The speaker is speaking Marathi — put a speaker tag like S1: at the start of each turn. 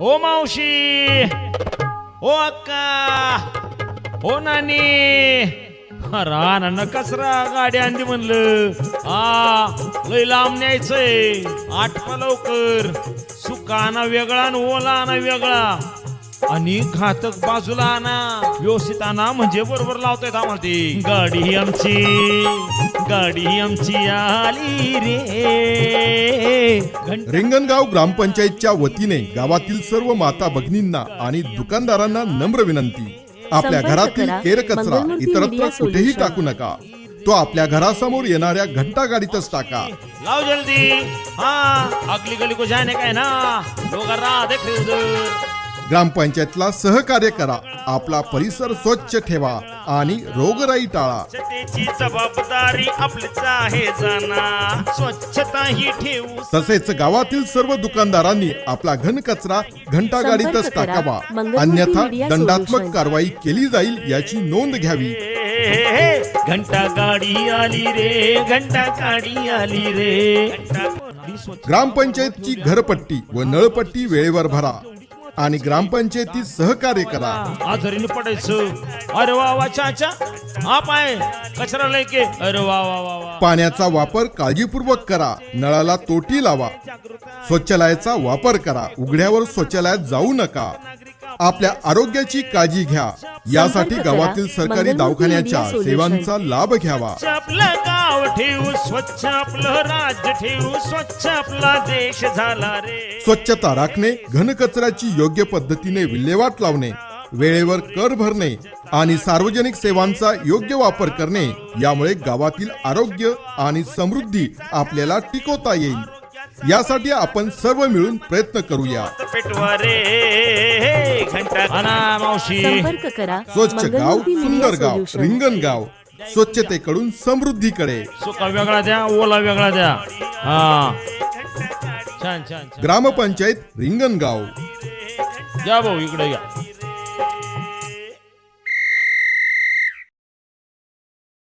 S1: ओ मावशी ओ अक्का ओ नानी. रान कचरा गाडी आणली म्हणलं. आ लय लांब न्यायचंय. आठवा लवकर. सुकाना वेगळा आणि ओलाना वेगळा. आणि घातक बाजूला आणा. व्यवस्थित आणा म्हणजे बरोबर लावतायत आम्हाला ती. गाडी ही आमची गाडी ही आमची आली रे. घंटा
S2: रिंगणगाव ग्रामपंचायतच्या वतीने गावातील सर्व माता भगिनींना आणि दुकानदारांना नम्र विनंती. आपल्या
S3: संपर्क
S2: घरातील
S3: करा.
S2: केर कचरा
S3: मंगलमूर्ती
S2: इतरत्र
S3: मीडिया
S2: कुठेही
S3: सोल्युशन.
S2: टाकू नका. तो आपल्या घरासमोर येणाऱ्या घंटा गाडीतच टाका.
S1: लाओ जल्दी. हाँ अगली गली को जाने का है ना? लोग देख रहे उधर
S2: ग्रामपंचायतला सहकार्य करा. आपला परिसर स्वच्छ ठेवा आणि रोगराई टाळा.
S1: स्वच्छतेची जबाबदारी आपलीच आहे जाना. स्वच्छता ही ठेवू.
S2: तसेच गावातील सर्व दुकानदारांनी आपला घन कचरा घंटा गाडीतच
S3: संपर्क करा.
S2: टाकावा. अन्यथा दंडात्मक. कारवाई केली जाईल याची नोंद घ्यावी.
S1: घंटा गाडी आली रे घंटा गाडी आली रे.
S2: ग्रामपंचायतची घरपट्टी व नळपट्टी वेळेवर भरा. आणि ग्रामपंचायतीत सहकार्य करा.
S1: आजारी पडायचं. अरे वा वा चाचा आप कचरा लेके अरे वा वा वा वा.
S2: पाण्याचा वापर काळजीपूर्वक करा. नळाला तोटी लावा. शौचालयाचा वापर करा. उघड्यावर शौचालयात जाऊ नका. आपल्या आरोग्याची काळजी घ्या यासाठी. गावातील सरकारी दवाखान्याच्या. सेवांचा लाभ घ्यावा
S1: स्वच्छ आपलं गाव ठेवू स्वच्छ आपलं राज्य ठेवू स्वच्छ आपला देश झाला रे
S2: स्वच्छता राखणे घनकचऱ्याची योग्य पद्धतीने विल्हेवाट लावणे वेळेवर कर भरणे आणि सार्वजनिक सेवांचा योग्य वापर करणे यामुळे गावातील आरोग्य आणि समृद्धी आपल्याला टिकवता येईल यासाठी आपण सर्व मिळून प्रयत्न करूया.
S3: संपर्क करा.
S2: स्वच्छ गाव
S3: मंगलमूर्ती मीडिया
S2: सुंदर गाव
S3: सोल्युशन.
S2: रिंगण गाव स्वच्छतेकडून समृद्धीकडे
S1: सुका वेगळा द्या ओला वेगळा द्या. हा. छान छान छान.
S2: ग्रामपंचायत रिंगणगाव
S1: द्या भाऊ इकडे घ्या